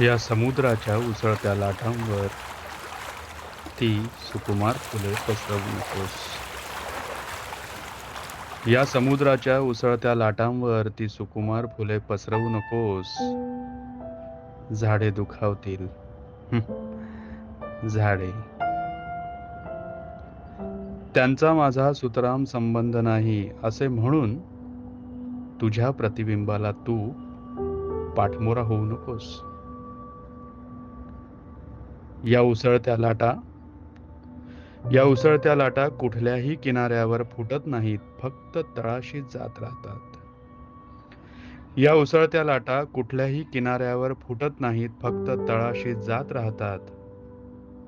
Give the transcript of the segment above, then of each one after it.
या समुद्राच्या उसळत्या लाटांवर ती सुकुमार फुले पसरवू नकोस. या समुद्राच्या उसळत्या लाटांवर ती सुकुमार फुले पसरवू नकोस. झाडे दुखावतील. झाडे. त्यांचा माझा सुतराम संबंध नाही असे म्हणून तुझ्या प्रतिबिंबाला तू पाठमोरा होऊ नकोस. या उसळत्या लाटा. या उसळत्या लाटा कुठल्याही किनाऱ्यावर फुटत नाहीत फक्त तळाशी जात राहतात. या उसळत्या लाटा कुठल्याही किनाऱ्यावर फुटत नाहीत फक्त तळाशी जात राहतात.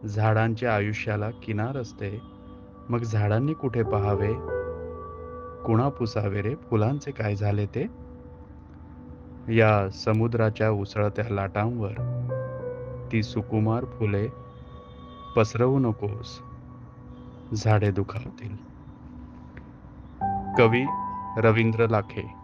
झाडांच्या आयुष्याला किनार असते. मग झाडांनी कुठे पहावे? कुणा पुसावे रे? फुलांचे काय झाले ते? या समुद्राच्या उसळत्या लाटांवर ती सुकुमार फुले पसरवू नकोस. झाडे दुखावतील. कवी रवींद्र लाखे.